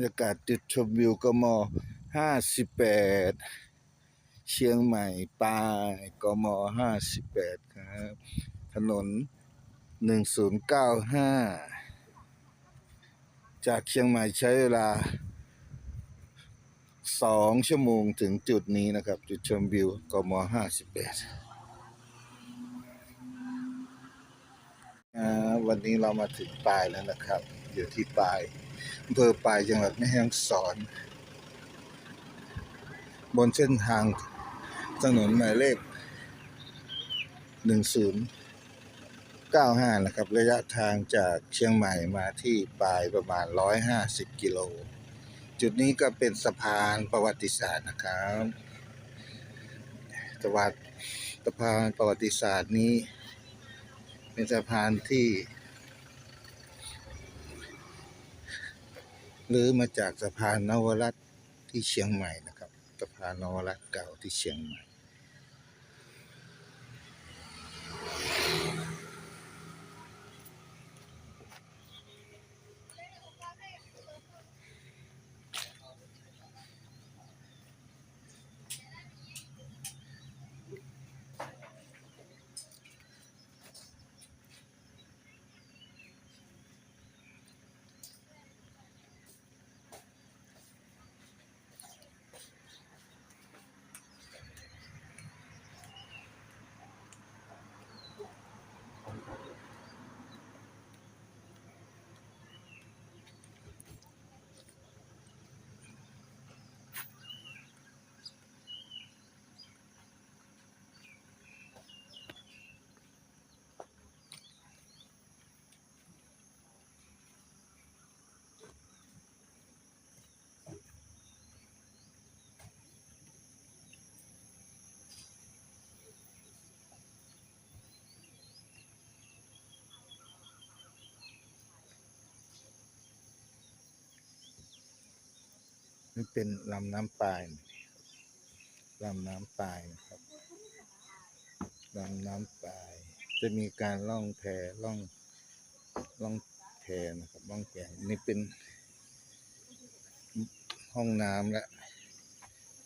บรรยากาศจุดชมวิวกมห้าสิบแปดเชียงใหม่ปลายกมห้าสิบแปดครับ ถนนหนึ่งศูนย์เก้าห้าจากเชียงใหม่ใช้เวลาสองชั่วโมงถึงจุดนี้นะครับ จุดชมวิวกมห้าสิบแปดวันนี้เรามาถึงปลายแล้วนะครับ อยู่ที่ปลาย อำเภอปลายจังหวัดแม่ฮ่องสอน บนเส้นทางถนนหมายเลขหนึ่งศูนะครับ ระยะทางจากเชียงใหม่มาที่ปลายประมาณร้อยห้าสิบกิโล จุดนี้ก็เป็นสะพานประวัติศาสตร์นะครับสะพานสะพานประวัติศาสตร์นี้ เป็นสะพานที่ หรือมาจากสะพานนวรัตที่เชียงใหม่นะครับสะพานนวรัตเก่าที่เชียงใหม่ นี่เป็นลำน้ำปลายลำน้ำปลายนะครับลำน้ำปลาย จะมีการล่องแพล่องล่องแพนะครับล่องแพนี่เป็นห้องน้ำและ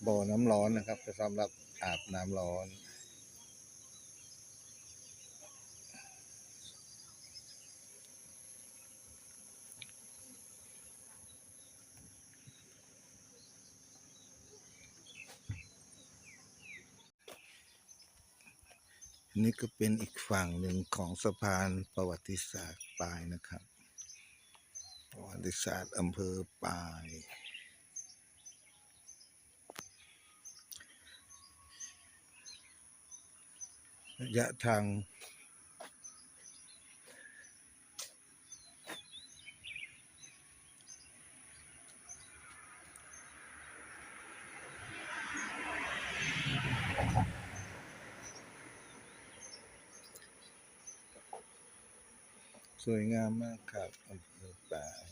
บ่อน้ำร้อนนะครับสำหรับอาบน้ำร้อน นี่ก็เป็นอีกฝั่งหนึ่งของสะพานประวัติศาสตร์ปายนะครับ ประวัติศาสตร์อำเภอปาย ระยะทาง สวยงามมากครับอำเภอปลาย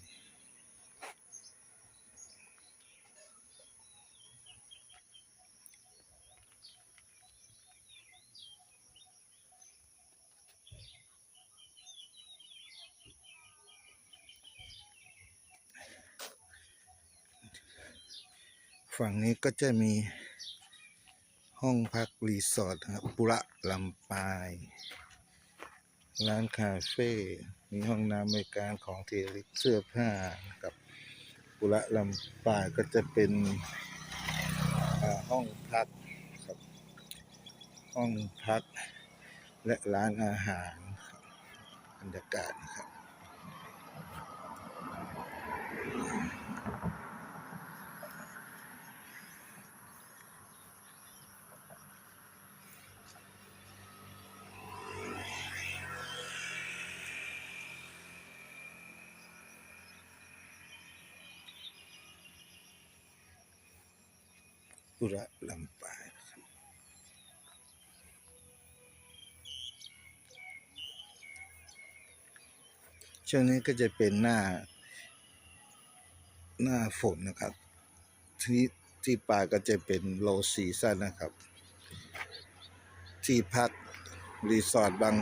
ฝั่งนี้ก็จะมีห้องพักรีสอร์ทนะครับ ปุระลำปาย ร้านคาเฟ่ มีห้องน้ำบริการของเทลิกเสื้อผ้ากับกุระลำป่ายก็จะเป็นห้องพักครับห้องพักและร้านอาหารบบรรยากาศนะครับ ปุระลำปายช่วงนี้ก็จะเป็นหน้า หน้าฝนนะครับ ที่ที่ป่าก็จะเป็นโลซีซั่นนะครับ ที่พักรีสอร์ทบาง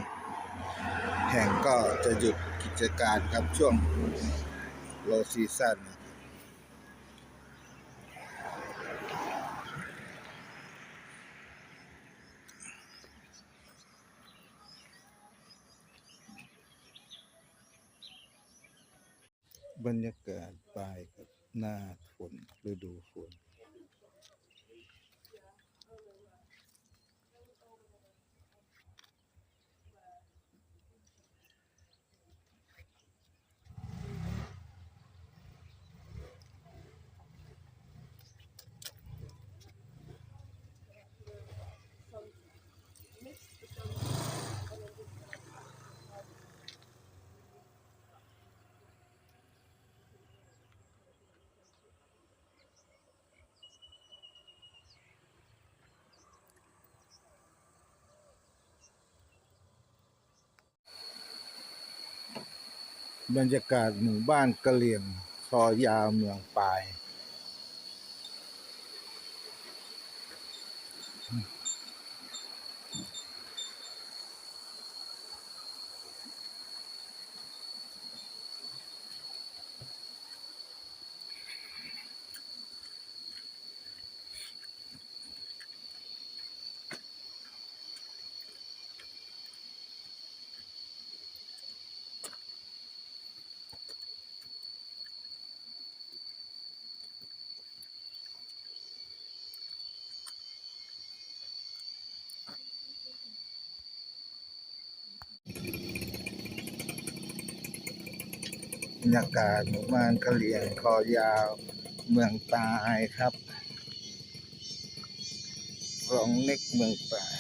แห่งก็จะหยุดกิจการครับช่วงโลซีซั่นนะ บรรยากาศปลายกับหน้าฝนฤดูฝน บรรยากาศหมู่บ้านกะเหลี่ยงซอยาวเมืองปาย ยากาศหมู่บ้านกะเหลี่ยงคอยาวเมืองตายครับรองเล็กเมืองปาย